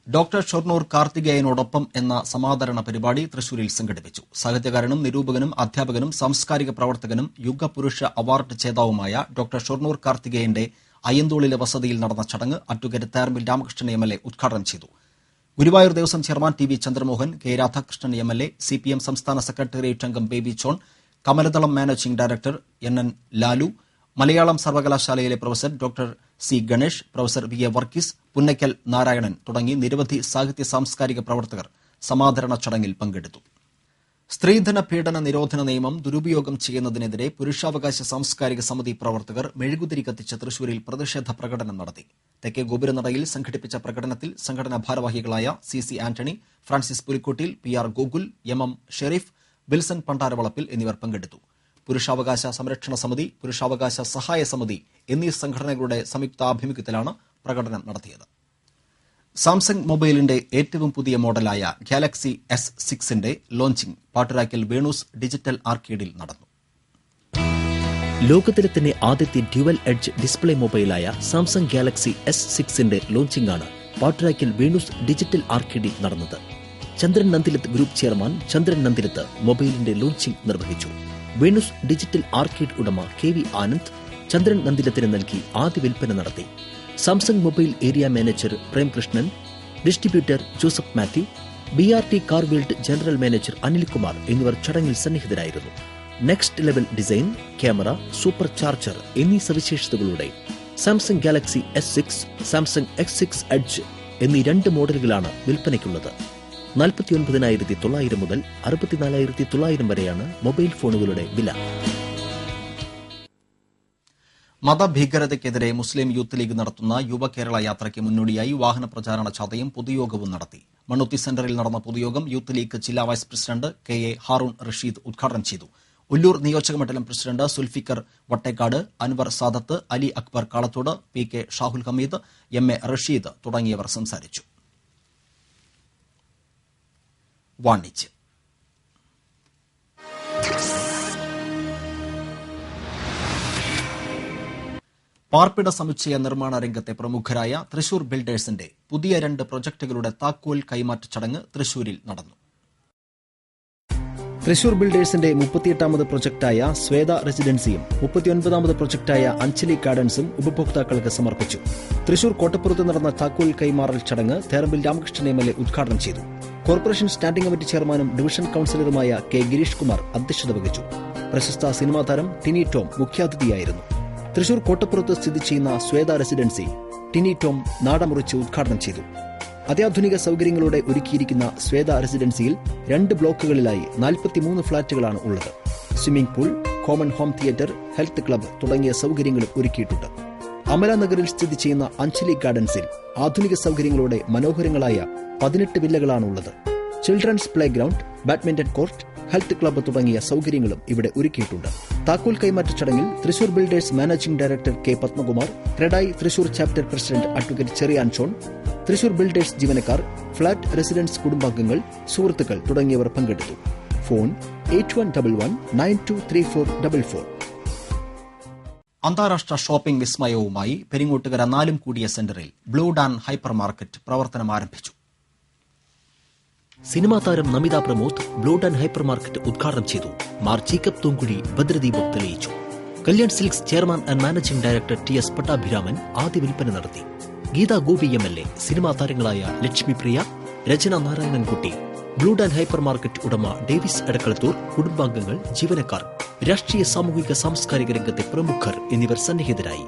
ഡോക്ടർ ഷൊർണൂർ കാർത്തികേയനോടൊപ്പം എന്ന സമാദരണ പരിപാടി തൃശൂരിൽ സംഘടിപ്പിച്ചു. സാഹിത്യകാരനും നിരൂപകനും അധ്യാപകനും സാംസ്കാരിക പ്രവർത്തകനും യുഗപുരുഷ അവാർഡ് ജേതാവുമായ ഡോക്ടർ ഷൊർണൂർ കാർത്തികേയന്റെ അയ്യന്തോളിലെ വസതിയിൽ നടന്ന ചടങ്ങ് advocate Therambil Ramakrishnan M L A ഉദ്ഘാടനം ചെയ്തു. Guruvayur Devaswom chairman T V Chandramohan K Radhakrishnan M L A C P M സംസ്ഥാന സെക്രട്ടേറിയറ്റ് അംഗം Baby John Kamalathalam managing director N N Lalu Malayalam സർവകലാശാലയിലെ professor doctor C Ganesh professor V A Varghese Punnackal Narayanan തുടങ്ങി നിരവധി സാഹിത്യ സാംസ്കാരിക പ്രവർത്തകർ സമാദരണ ചടങ്ങിൽ പങ്കെടുത്തു. സ്ത്രീധന പീഡന നിരോധന നിയമം ദുരുപയോഗം ചെയ്യുന്നതിനെതിരെ പുരുഷാവകാശ സാംസ്കാരിക സമിതി പ്രവർത്തകർ മെഴുകുതിരി കത്തിച്ച് തൃശൂരിൽ പ്രതിഷേധ പ്രകടനം നടത്തി. തെക്കേ ഗോപുരനടയിൽ സംഘടിപ്പിച്ച പ്രകടനത്തിൽ സംഘടനാ ഭാരവാഹികളായ C C Antony Francis Pulikkuttil P R Gokul M M Sharif Wilson Pandaravalappil എന്നിവർ പങ്കെടുത്തു. പുരുഷാവകാശ സംരക്ഷണ സമിതി പുരുഷാവകാശ സഹായ സമിതി എന്നീ സംഘടനകളുടെ സംയുക്താഭിമുഖ്യത്തിലാണ് പ്രകടനം നടത്തിയത്. സാംസങ് മൊബൈലിന്റെ ഏറ്റവും പുതിയ മോഡലായ ഗാലക്സി എസ് സിക്സിന്റെ ലോഞ്ചിംഗ് പാട്ടുരാക്കൽ വേണൂസ് ഡിജിറ്റൽ ആർക്കേഡിൽ നടന്നു. ലോകത്തിലെ തന്നെ ആദ്യത്തെ ഡ്യുവൽ എഡ്ജ് ഡിസ്പ്ലേ മൊബൈലായ സാംസങ് ഗാലക്സി എസ് സിക്സിന്റെ ലോഞ്ചിംഗ് ആണ് പാട്ടുരാക്കിൽ വേണൂസ് ഡിജിറ്റൽ ആർക്കേഡിൽ നടന്നത്. ചന്ദ്രൻ നന്ദിലത്ത് ഗ്രൂപ്പ് ചെയർമാൻ ചന്ദ്രൻ നന്ദിലത്ത് മൊബൈലിന്റെ ലോഞ്ചിംഗ് നിർവഹിച്ചു. വേണൂസ് ഡിജിറ്റൽ ആർക്കേഡ് ഉടമ കെ വി ആനന്ദ് ചന്ദ്രൻ നന്ദിലത്തിന് നൽകി ആദ്യ വിൽപ്പന നടത്തി. Samsung mobile area manager Premkrishnan distributor Joseph Mathew B R T car world general manager Anilkumar എന്നിവർ ചടങ്ങിൽ സന്നിഹിതരായിരുന്നു. Next level design camera super charger എന്നീ സവിശേഷതകളുടെ Samsung Galaxy S six Samsung X six edge എന്നീ രണ്ട് മോഡലുകളാണ് വിൽപ്പനയ്ക്കുള്ളത്. നാൽപ്പത്തിയൊൻപതിനായിരത്തി തൊള്ളായിരം മുതൽ അറുപത്തിനാലായിരത്തി തൊള്ളായിരം വരെയാണ് മൊബൈൽ ഫോണുകളുടെ വില. മതഭീകരതയ്ക്കെതിരെ മുസ്ലിം യൂത്ത് ലീഗ് നടത്തുന്ന യുവ കേരള യാത്രയ്ക്ക് മുന്നോടിയായി വാഹന പ്രചാരണ ചതയും പൊതുയോഗവും നടത്തി. മണ്ണുത്തി സെന്ററിൽ നടന്ന പൊതുയോഗം യൂത്ത് ലീഗ് ജില്ലാ vice president K A Haroon Rasheed ഉദ്ഘാടനം ചെയ്തു. ഉല്ലൂർ നിയോജക മണ്ഡലം president Sulfikar Vattekkad Anwar Sadath Ali Akbar Kalathode P K Shahul Hameed M A Rasheed തുടങ്ങിയവർ സംസാരിച്ചു. വാണിജ്യം. പാർപ്പിട സമുച്ചയ നിർമ്മാണ രംഗത്തെ പ്രമുഖരായ തൃശൂർ ബിൽഡേഴ്സിന്റെ പുതിയ രണ്ട് പ്രൊജക്ടുകളുടെ താക്കോൽ കൈമാറ്റ ചടങ്ങ് തൃശൂരിൽ നടന്നു. തൃശൂർ ബിൽഡേഴ്സിന്റെ മുപ്പത്തിയെട്ടാമത് പ്രൊജക്ടായ സ്വേത റെസിഡൻസിയും മുപ്പത്തിയൊൻപതാമത് പ്രൊജക്ടായ അഞ്ചലി ഗാർഡൻസും ഉപഭോക്താക്കൾക്ക് സമർപ്പിച്ചു. തൃശൂർ കോട്ടപ്പുറത്ത് നടന്ന താക്കോൽ കൈമാറൽ ചടങ്ങ് തേറമ്പിൽ രാമകൃഷ്ണൻ എം എൽ ഉദ്ഘാടനം ചെയ്തു. കോർപ്പറേഷൻ സ്റ്റാൻഡിംഗ് കമ്മിറ്റി ചെയർമാനും ഡിവിഷൻ കൌൺസിലറുമായ കെ ഗിരീഷ് കുമാർ അധ്യക്ഷത വഹിച്ചു. പ്രശസ്ത സിനിമാ താരം ടിനി ടോം മുഖ്യാതിഥിയായിരുന്നു. തൃശൂർ കോട്ടപ്പുറത്ത് സ്ഥിതി ചെയ്യുന്ന ശ്വേത റെസിഡൻസി ടിനി ടോം നാടമുറിച്ച് ഉദ്ഘാടനം ചെയ്തു. അത്യാധുനിക സൗകര്യങ്ങളോടെ ഒരുക്കിയിരിക്കുന്ന ശ്വേത റെസിഡൻസിയിൽ രണ്ട് ബ്ലോക്കുകളിലായി നാൽപ്പത്തിമൂന്ന് ഫ്ളാറ്റുകളാണ് ഉള്ളത്. Swimming pool common home theatre health club തുടങ്ങിയ സൗകര്യങ്ങളും ഒരുക്കിയിട്ടുണ്ട്. അമല നഗറിൽ സ്ഥിതി ചെയ്യുന്ന അഞ്ജലി ഗാർഡൻസിൽ ആധുനിക സൗകര്യങ്ങളോടെ മനോഹരങ്ങളായ പതിനെട്ട് വില്ലകളാണുള്ളത്. Children's playground badminton court health club തുടങ്ങിയ സൌകര്യങ്ങളും ഇവിടെ ഒരുക്കിയിട്ടുണ്ട്. താക്കോൽ കൈമാറ്റ ചടങ്ങിൽ Thrissur builders managing director K Padmakumar Credai Thrissur chapter president advocate Cherian Shone Thrissur builders ജീവനക്കാർ ഫ്ളാറ്റ് റെസിഡൻസ് കുടുംബാംഗങ്ങൾ സുഹൃത്തുക്കൾ തുടങ്ങിയവർ പങ്കെടുത്തു. Phone eight one double one nine two three four double four. അന്താരാഷ്ട്ര ഷോപ്പിംഗ് വിസ്മയവുമായി പെരിങ്ങോട്ടുകര നാലും കൂടിയ സെന്ററിൽ ബ്ലൂ ഡാൻ ഹൈപ്പർ മാർക്കറ്റ് പ്രവർത്തനം ആരംഭിച്ചു സിനിമാ താരം Namitha Pramod blood and hypermarket ഉദ്ഘാടനം ചെയ്തു. മാർ ചീക്കപ്പ് തൂങ്കുഴി ഭദ്രദീപം തെളിയിച്ചു. Kalyan silks chairman and managing director T S Pattabhiraman ആദ്യ വിൽപ്പന നടത്തി. Geetha Gopi M L A cinema താരങ്ങളായ Lakshmi Priya Rachana Narayanankutty blood and hypermarket ഉടമ ഡേവിസ് എടക്കളത്തൂർ കുടുംബാംഗങ്ങൾ ജീവനക്കാർ രാഷ്ട്രീയ സാമൂഹിക സാംസ്കാരിക രംഗത്തെ പ്രമുഖർ എന്നിവർ സന്നിഹിതരായി.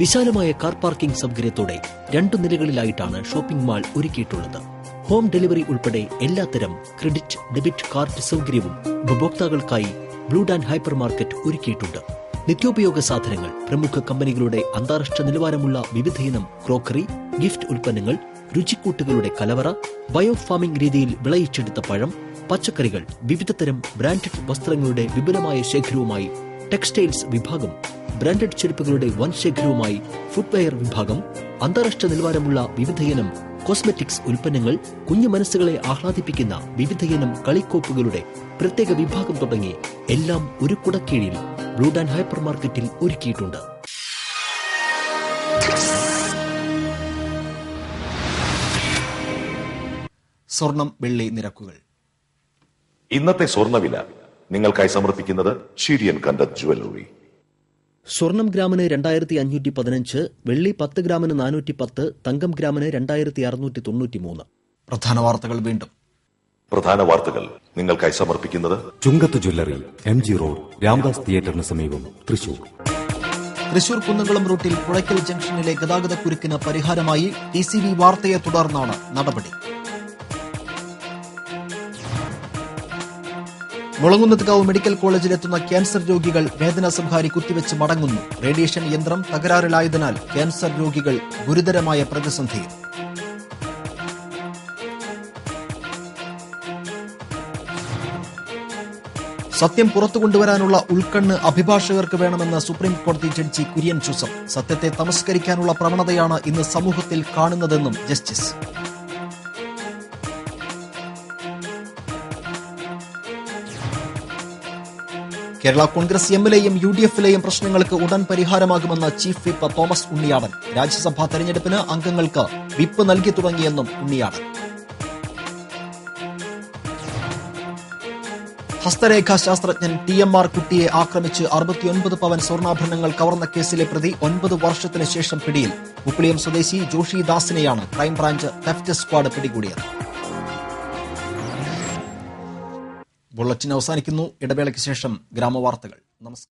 വിശാലമായ കാർ പാർക്കിംഗ് സൗകര്യത്തോടെ രണ്ടു നിലകളിലായിട്ടാണ് ഷോപ്പിംഗ് മാൾ ഒരുക്കിയിട്ടുള്ളത്. ഹോം ഡെലിവറി ഉൾപ്പെടെ എല്ലാത്തരം ക്രെഡിറ്റ് ഡെബിറ്റ് കാർഡ് സൗകര്യവും ഉപഭോക്താക്കൾക്കായി ബ്ലൂ ഡാൻ ഹൈപ്പർ മാർക്കറ്റ് ഒരുക്കിയിട്ടുണ്ട്. നിത്യോപയോഗ സാധനങ്ങൾ പ്രമുഖ കമ്പനികളുടെ അന്താരാഷ്ട്ര നിലവാരമുള്ള വിവിധയിനം ക്രോക്കറി ഗിഫ്റ്റ് ഉൽപ്പന്നങ്ങൾ രുചിക്കൂട്ടുകളുടെ കലവറ ബയോ ഫാമിംഗ് രീതിയിൽ വിളയിച്ചെടുത്ത പഴം പച്ചക്കറികൾ വിവിധതരം ബ്രാൻഡഡ് വസ്ത്രങ്ങളുടെ വിപുലമായ ശേഖരവുമായി ടെക്സ്റ്റൈൽസ് വിഭാഗം ബ്രാൻഡഡ് ചെരുപ്പുകളുടെ വൻ ശേഖരവുമായി ഫുട്വെയർ വിഭാഗം അന്താരാഷ്ട്ര നിലവാരമുള്ള വിവിധയിനം കോസ്മെറ്റിക്സ് ഉൽപ്പന്നങ്ങൾ കുഞ്ഞു മനസ്സുകളെ ആഹ്ലാദിപ്പിക്കുന്ന വിവിധയിനം കളിക്കോപ്പുകളുടെ പ്രത്യേക വിഭാഗം തുടങ്ങി എല്ലാം ഒരു കുടക്കീഴിൽ ബ്ലൂ ഡാൻ ഹൈപ്പർ മാർക്കറ്റിൽ ഒരുക്കിയിട്ടുണ്ട്. സ്വർണം വെള്ളി നിരക്കുകൾ. ഇന്നത്തെ സ്വർണവില നിങ്ങൾക്കായി സമർപ്പിക്കുന്നത് ഷീരിയൻ കണ്ടത് ജുവല്ലറി. സ്വർണം ഗ്രാമിന് രണ്ടായിരത്തി അഞ്ഞൂറ്റി പതിനഞ്ച് വെള്ളി പത്ത് ഗ്രാമിന് നാനൂറ്റി പത്ത് തങ്കം ഗ്രാമിന് രണ്ടായിരത്തി അറുന്നൂറ്റി തൊണ്ണൂറ്റി മൂന്ന് പ്രധാന വാർത്തകൾ വീണ്ടും. പ്രധാന വാർത്തകൾ നിങ്ങൾക്കായി സമർപ്പിക്കുന്നത് Chungath jewellery M G road Ramdas തിയേറ്ററിന് സമീപം തൃശൂർ. തൃശൂർ കുന്നംകുളം റൂട്ടിൽ പുഴയ്ക്കൽ ജംഗ്ഷനിലെ ഗതാഗത കുരുക്കിന് പരിഹാരമായി ടി സി വി വാർത്തയെ തുടർന്നാണ് നടപടി. മുളങ്ങുന്നത്കാവ് മെഡിക്കൽ കോളേജിലെത്തുന്ന ക്യാൻസർ രോഗികൾ വേദന സംഹാരി കുത്തിവെച്ച് മടങ്ങുന്നു. റേഡിയേഷൻ യന്ത്രം തകരാറിലായതിനാൽ ക്യാൻസർ രോഗികൾ ഗുരുതരമായ പ്രതിസന്ധിയിൽ. സത്യം പുറത്തു കൊണ്ടുവരാനുള്ള ഉൾക്കണ്ണ് അഭിഭാഷകർക്ക് വേണമെന്ന് സുപ്രീം കോടതി ജഡ്ജി കുര്യൻ ചൂസം. സത്യത്തെ തമസ്കരിക്കാനുള്ള പ്രവണതയാണ് ഇന്ന് സമൂഹത്തിൽ കാണുന്നതെന്നും ജസ്റ്റിസ്. കേരള കോൺഗ്രസ് എമ്മിലെയും യു ഡി എഫിലെയും പ്രശ്നങ്ങൾക്ക് ഉടൻ പരിഹാരമാകുമെന്ന് chief whip Thomas Unniyadan. Rajya Sabha തെരഞ്ഞെടുപ്പിന് അംഗങ്ങൾക്ക് വിപ്പ് നൽകി തുടങ്ങിയെന്നും ഉണ്ണിയാടൻ. ഹസ്തരേഖാ ശാസ്ത്രജ്ഞൻ ടി എം ആർ കുട്ടിയെ ആക്രമിച്ച് അറുപത്തിയൊൻപത് പവൻ സ്വർണാഭരണങ്ങൾ കവർന്ന കേസിലെ പ്രതി ഒൻപത് വർഷത്തിന് ശേഷം പിടിയിൽ. ഉപ്പിളിയം സ്വദേശി ജോഷി ദാസിനെയാണ് ക്രൈംബ്രാഞ്ച് തെഫ്റ്റ് സ്ക്വാഡ് പിടികൂടിയത്. ബുള്ളറ്റിൻ അവസാനിക്കുന്നു. ഇടവേളയ്ക്ക് ശേഷം ഗ്രാമവാർത്തകൾ. നമസ്കാരം.